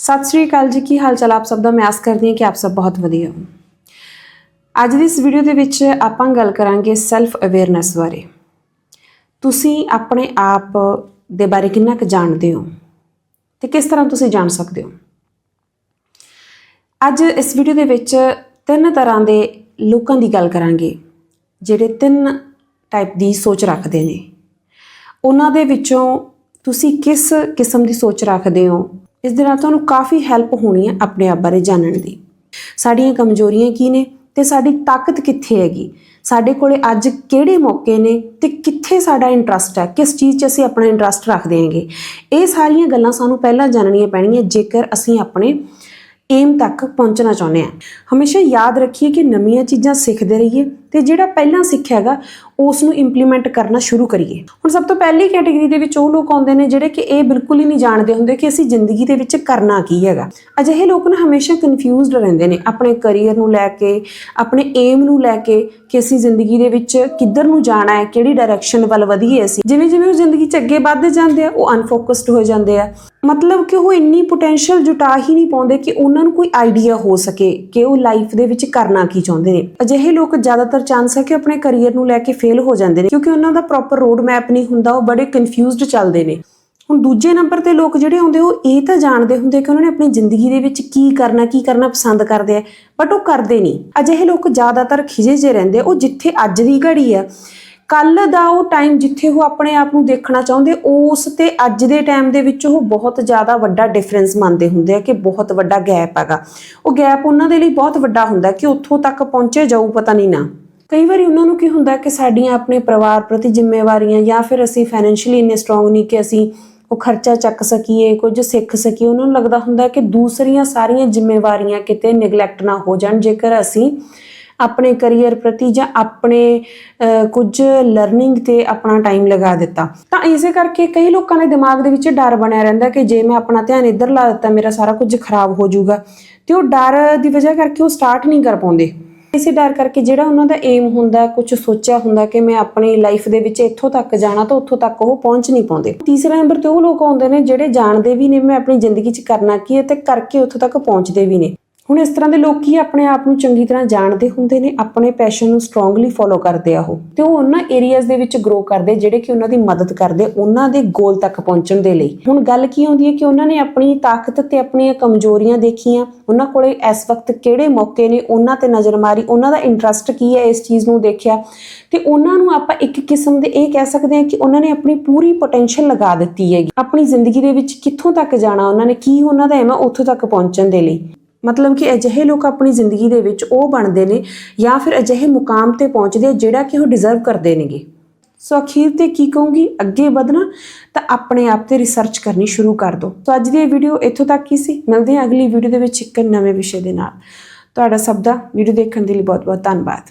ਸਤਿ ਸ੍ਰੀ ਅਕਾਲ ਜੀ, ਕੀ ਹਾਲ ਚਾਲ ਆਪ ਸਭ ਦਾ? ਮੈਂ ਆਸ ਕਰਦੀ ਹਾਂ ਕਿ ਆਪ ਸਭ ਬਹੁਤ ਵਧੀਆ ਹੋ ਅੱਜ ਦੀ ਇਸ ਵੀਡੀਓ ਦੇ ਵਿੱਚ ਆਪਾਂ ਗੱਲ ਕਰਾਂਗੇ ਸੈਲਫ ਅਵੇਅਰਨੈਸ ਬਾਰੇ। ਤੁਸੀਂ ਆਪਣੇ ਆਪ ਦੇ ਬਾਰੇ ਕਿੰਨਾ ਕੁ ਜਾਣਦੇ ਹੋ ਤੇ ਕਿਸ ਤਰ੍ਹਾਂ ਤੁਸੀਂ ਜਾਣ ਸਕਦੇ ਹੋ? ਅੱਜ ਇਸ ਵੀਡੀਓ ਦੇ ਵਿੱਚ ਤਿੰਨ ਤਰ੍ਹਾਂ ਦੇ ਲੋਕਾਂ ਦੀ ਗੱਲ ਕਰਾਂਗੇ, ਜਿਹੜੇ ਤਿੰਨ ਟਾਈਪ ਦੀ ਸੋਚ ਰੱਖਦੇ ਨੇ। ਉਹਨਾਂ ਦੇ ਵਿੱਚੋਂ ਤੁਸੀਂ ਕਿਸ ਕਿਸਮ ਦੀ ਸੋਚ ਰੱਖਦੇ ਹੋ? ਇਸ ਦੇ ਨਾਲ ਤੁਹਾਨੂੰ ਕਾਫੀ ਹੈਲਪ ਹੋਣੀ ਹੈ ਆਪਣੇ ਆਪ ਬਾਰੇ ਜਾਣਨ ਦੀ। ਸਾਡੀਆਂ ਕਮਜ਼ੋਰੀਆਂ ਕੀ ਨੇ ਤੇ ਸਾਡੀ ਤਾਕਤ ਕਿੱਥੇ ਹੈਗੀ? ਸਾਡੇ ਕੋਲੇ ਅੱਜ ਕਿਹੜੇ ਮੌਕੇ ਨੇ ਤੇ ਕਿੱਥੇ ਸਾਡਾ ਇੰਟਰਸਟ ਹੈ? ਕਿਸ ਚੀਜ਼ 'ਚ ਅਸੀਂ ਆਪਣਾ ਇੰਟਰਸਟ ਰੱਖਦੇ ਹਾਂਗੇ? ਇਹ ਸਾਰੀਆਂ ਗੱਲਾਂ ਸਾਨੂੰ ਪਹਿਲਾਂ ਜਾਣਨੀਆਂ ਪੈਣਗੀਆਂ ਜੇਕਰ ਅਸੀਂ ਆਪਣੇ ਏਮ ਤੱਕ ਪਹੁੰਚਣਾ ਚਾਹੁੰਦੇ ਹਾਂ। ਹਮੇਸ਼ਾ ਯਾਦ ਰੱਖੀਏ ਕਿ ਨਵੀਆਂ ਚੀਜ਼ਾਂ ਸਿੱਖਦੇ ਰਹੀਏ ਤੇ ਜਿਹੜਾ ਪਹਿਲਾਂ ਸਿੱਖਿਆ ਹੈਗਾ ਉਸ ਨੂੰ ਇੰਪਲੀਮੈਂਟ ਕਰਨਾ ਸ਼ੁਰੂ ਕਰੀਏ। ਹੁਣ ਸਭ ਤੋਂ ਪਹਿਲੀ ਕੈਟਾਗਰੀ ਦੇ ਵਿੱਚ ਉਹ ਲੋਕ ਆਉਂਦੇ ਨੇ ਜਿਹੜੇ ਕਿ ਇਹ ਬਿਲਕੁਲ ਹੀ ਨਹੀਂ ਜਾਣਦੇ ਹੁੰਦੇ ਕਿ ਅਸੀਂ ਜ਼ਿੰਦਗੀ ਦੇ ਵਿੱਚ ਕਰਨਾ ਕੀ ਹੈਗਾ। ਅਜਿਹੇ ਲੋਕ ਨਾ ਹਮੇਸ਼ਾ ਕਨਫਿਊਜ਼ਡ ਰਹਿੰਦੇ ਨੇ ਆਪਣੇ ਕੈਰੀਅਰ ਨੂੰ ਲੈ ਕੇ, ਆਪਣੇ ਏਮ ਨੂੰ ਲੈ ਕੇ ਕਿ ਅਸੀਂ ਜ਼ਿੰਦਗੀ ਦੇ ਵਿੱਚ ਕਿੱਧਰ ਨੂੰ ਜਾਣਾ ਹੈ, ਕਿਹੜੀ ਡਾਇਰੈਕਸ਼ਨ ਵੱਲ ਵਧੀਏ ਅਸੀਂ। ਜਿਵੇਂ ਜਿਵੇਂ ਉਹ ਜ਼ਿੰਦਗੀ 'ਚ ਅੱਗੇ ਵੱਧਦੇ ਜਾਂਦੇ ਆ, ਉਹ ਅਨਫੋਕਸਡ ਹੋ ਜਾਂਦੇ ਆ। ਮਤਲਬ ਕਿ ਉਹ ਇੰਨੀ ਪੋਟੈਂਸ਼ੀਅਲ ਜੁਟਾ ਹੀ ਨਹੀਂ ਪਾਉਂਦੇ ਕਿ ਉਹਨਾਂ ਨੂੰ ਕੋਈ ਆਈਡੀਆ ਹੋ ਸਕੇ ਕਿ ਉਹ ਲਾਈਫ ਦੇ ਵਿੱਚ ਕਰਨਾ ਕੀ ਚਾਹੁੰਦੇ ਨੇ। ਅਜਿਹੇ ਲੋਕ ਜ਼ਿਆਦਾਤਰ ਚਾਂਸ ਹੈ ਕਿ ਆਪਣੇ ਕੈਰੀਅਰ ਨੂੰ ਲੈ ਕੇ ਫੇਲ ਹੋ ਜਾਂਦੇ ਨੇ, ਕਿਉਂਕਿ ਉਹਨਾਂ ਦਾ ਪ੍ਰੋਪਰ ਰੋਡ ਮੈਪ ਨਹੀਂ ਹੁੰਦਾ, ਉਹ ਬੜੇ ਕਨਫਿਊਜ਼ਡ ਚੱਲਦੇ ਨੇ। ਹੁਣ ਦੂਜੇ ਨੰਬਰ ਤੇ ਲੋਕ ਜਿਹੜੇ ਹੁੰਦੇ ਉਹ ਇਹ ਤਾਂ ਜਾਣਦੇ ਹੁੰਦੇ ਕਿ ਉਹਨਾਂ ਨੇ ਆਪਣੀ ਜ਼ਿੰਦਗੀ ਦੇ ਵਿੱਚ ਕੀ ਕਰਨਾ ਕੀ ਕਰਨਾ ਪਸੰਦ ਕਰਦੇ ਆ ਬਟ ਉਹ ਕਰਦੇ ਨਹੀਂ। ਅਜਿਹੇ ਲੋਕ ਜ਼ਿਆਦਾਤਰ ਖਿਜੇ ਜੇ ਰਹਿੰਦੇ, ਉਹ ਜਿੱਥੇ ਅੱਜ ਦੀ ਘੜੀ ਆ, ਕੱਲ ਦਾ ਉਹ ਟਾਈਮ ਜਿੱਥੇ ਉਹ ਆਪਣੇ ਆਪ ਨੂੰ ਦੇਖਣਾ ਚਾਹੁੰਦੇ, ਉਸ ਤੇ ਅੱਜ ਦੇ ਟਾਈਮ ਦੇ ਵਿੱਚ ਉਹ ਬਹੁਤ ਜ਼ਿਆਦਾ ਵੱਡਾ ਡਿਫਰੈਂਸ ਮੰਨਦੇ ਹੁੰਦੇ ਆ ਕਿ ਬਹੁਤ ਵੱਡਾ ਗੈਪ ਹੈਗਾ। ਉਹ ਗੈਪ ਉਹਨਾਂ ਦੇ ਲਈ ਬਹੁਤ ਵੱਡਾ ਹੁੰਦਾ ਕਿ ਉੱਥੋਂ ਤੱਕ ਪਹੁੰਚੇ ਜਾਊ, ਪਤਾ ਨਹੀਂ ਨਾ। ਕਈ ਵਾਰੀ ਉਹਨਾਂ ਨੂੰ ਕੀ ਹੁੰਦਾ ਕਿ ਸਾਡੀਆਂ ਆਪਣੇ ਪਰਿਵਾਰ ਪ੍ਰਤੀ ਜ਼ਿੰਮੇਵਾਰੀਆਂ ਜਾਂ ਫਿਰ ਅਸੀਂ ਫਾਈਨੈਂਸ਼ੀਅਲੀ ਇੰਨੇ ਸਟਰੋਂਗ ਨਹੀਂ ਕਿ ਅਸੀਂ ਉਹ ਖਰਚਾ ਚੱਕ ਸਕੀਏ, ਕੁਝ ਸਿੱਖ ਸਕੀਏ, ਉਹਨਾਂ ਨੂੰ ਲੱਗਦਾ ਹੁੰਦਾ ਕਿ ਦੂਸਰੀਆਂ ਸਾਰੀਆਂ ਜ਼ਿੰਮੇਵਾਰੀਆਂ ਕਿਤੇ ਨਿਗਲੈਕਟ ਨਾ ਹੋ ਜਾਣ। ਜੇਕਰ ਅਸੀਂ ਆਪਣੇ ਕੈਰੀਅਰ ਪ੍ਰਤੀ ਜਾਂ ਆਪਣੇ ਕੁਝ ਲਰਨਿੰਗ ਤੇ ਆਪਣਾ ਟਾਈਮ ਲਗਾ ਦਿੱਤਾ, ਤਾਂ ਇਸੇ ਕਰਕੇ ਕਈ ਲੋਕਾਂ ਦੇ ਦਿਮਾਗ ਦੇ ਵਿੱਚ ਡਰ ਬਣਿਆ ਰਹਿੰਦਾ ਕਿ ਜੇ ਮੈਂ ਆਪਣਾ ਧਿਆਨ ਇੱਧਰ ਲਾ ਦਿੱਤਾ, ਮੇਰਾ ਸਾਰਾ ਕੁਝ ਖਰਾਬ ਹੋ ਜਾਊਗਾ। ਤੇ ਉਹ ਡਰ ਦੀ ਵਜ੍ਹਾ ਕਰਕੇ ਉਹ ਸਟਾਰਟ ਨਹੀਂ ਕਰ ਪਾਉਂਦੇ। ਇਸੇ ਡਰ ਕਰਕੇ ਜਿਹੜਾ ਉਹਨਾਂ ਦਾ ਏਮ ਹੁੰਦਾ ਕੁਝ ਸੋਚਿਆ ਹੁੰਦਾ ਕਿ ਮੈਂ ਆਪਣੀ ਲਾਈਫ ਦੇ ਵਿੱਚ ਇੱਥੋਂ ਤੱਕ ਜਾਣਾ ਤਾਂ ਉੱਥੋਂ ਤੱਕ ਉਹ ਪਹੁੰਚ ਨਹੀਂ ਪਾਉਂਦੇ। ਤੀਸਰੇ ਨੰਬਰ ਤੇ ਉਹ ਲੋਕ ਆਉਂਦੇ ਨੇ ਜਿਹੜੇ ਜਾਣਦੇ ਵੀ ਨੇ, ਮੈਂ ਆਪਣੀ ਜ਼ਿੰਦਗੀ 'ਚ ਕਰਨਾ ਕੀ ਹੈ ਤੇ ਕਰਕੇ ਉੱਥੋਂ ਤੱਕ ਪਹੁੰਚਦੇ ਵੀ ਨੇ। ਹੁਣ ਇਸ ਤਰ੍ਹਾਂ ਦੇ ਲੋਕ ਕੀ ਆਪਣੇ ਆਪ ਨੂੰ ਚੰਗੀ ਤਰ੍ਹਾਂ ਜਾਣਦੇ ਹੁੰਦੇ ਨੇ, ਆਪਣੇ ਪੈਸ਼ਨ ਨੂੰ ਸਟਰੋਂਗਲੀ ਫੋਲੋ ਕਰਦੇ ਆ ਉਹ? ਤੇ ਉਹ ਉਹਨਾਂ ਏਰੀਆਜ਼ ਦੇ ਵਿੱਚ ਗਰੋ ਕਰਦੇ, ਜਿਹੜੇ ਕਿ ਉਹਨਾਂ ਦੀ ਮਦਦ ਕਰਦੇ, ਉਹਨਾਂ ਦੇ ਗੋਲ ਤੱਕ ਪਹੁੰਚਣ ਦੇ ਲਈ। ਹੁਣ ਗੱਲ ਕੀ ਆਉਂਦੀ ਹੈ ਕਿ ਉਹਨਾਂ ਨੇ ਆਪਣੀ ਤਾਕਤ ਤੇ ਆਪਣੀਆਂ ਕਮਜ਼ੋਰੀਆਂ ਦੇਖੀਆਂ, ਉਹਨਾਂ ਕੋਲੇ ਇਸ ਵਕਤ ਕਿਹੜੇ ਮੌਕੇ ਨੇ, ਉਹਨਾਂ ਤੇ ਨਜ਼ਰ ਮਾਰੀ, ਉਹਨਾਂ ਦਾ ਇੰਟਰਸਟ ਕੀ ਹੈ ਇਸ ਚੀਜ਼ ਨੂੰ ਦੇਖਿਆ? ਤੇ ਉਹਨਾਂ ਨੂੰ ਆਪਾਂ ਇੱਕ ਕਿਸਮ ਦੇ ਇਹ ਕਹਿ ਸਕਦੇ ਹਾਂ ਕਿ ਉਹਨਾਂ ਨੇ ਆਪਣੀ ਪੂਰੀ ਪੋਟੈਂਸ਼ੀਅਲ ਲਗਾ ਦਿੱਤੀ ਹੈਗੀ। ਆਪਣੀ ਜ਼ਿੰਦਗੀ ਦੇ ਵਿੱਚ ਕਿੱਥੋਂ ਤੱਕ ਜਾਣਾ, ਉਹਨਾਂ ਨੇ ਕੀ ਉਹਨਾਂ ਦਾ ਐਮ ਆ ਉੱਥੋਂ ਤੱਕ ਪਹੁੰਚਣ ਦੇ ਲਈ। ਮਤਲਬ ਕਿ ਅਜਿਹੇ ਲੋਕ ਆਪਣੀ ਜ਼ਿੰਦਗੀ ਦੇ ਵਿੱਚ ਉਹ ਬਣਦੇ ਨੇ ਜਾਂ ਫਿਰ ਅਜਿਹੇ ਮੁਕਾਮ ਤੇ ਪਹੁੰਚਦੇ ਜਿਹੜਾ ਕਿ ਉਹ ਡਿਜ਼ਰਵ ਕਰਦੇ ਨੇਗੇ। ਸੋ ਅਖੀਰ ਤੇ ਕੀ ਕਹੂੰਗੀ? ਅੱਗੇ ਵਧਣਾ ਤਾਂ ਆਪਣੇ ਆਪ ਤੇ ਰਿਸਰਚ ਕਰਨੀ ਸ਼ੁਰੂ ਕਰ ਦਿਓ ਸੋ ਅੱਜ ਦੀ ਇਹ ਵੀਡੀਓ ਇੱਥੋਂ ਤੱਕ ਹੀ ਸੀ। ਮਿਲਦੇ ਹਾਂ ਅਗਲੀ ਵੀਡੀਓ ਦੇ ਵਿੱਚ ਇੱਕ ਨਵੇਂ ਵਿਸ਼ੇ ਦੇ ਨਾਲ। ਤੁਹਾਡਾ ਸਭ ਦਾ ਵੀਡੀਓ ਦੇਖਣ ਦੇ ਲਈ ਬਹੁਤ ਬਹੁਤ ਧੰਨਵਾਦ।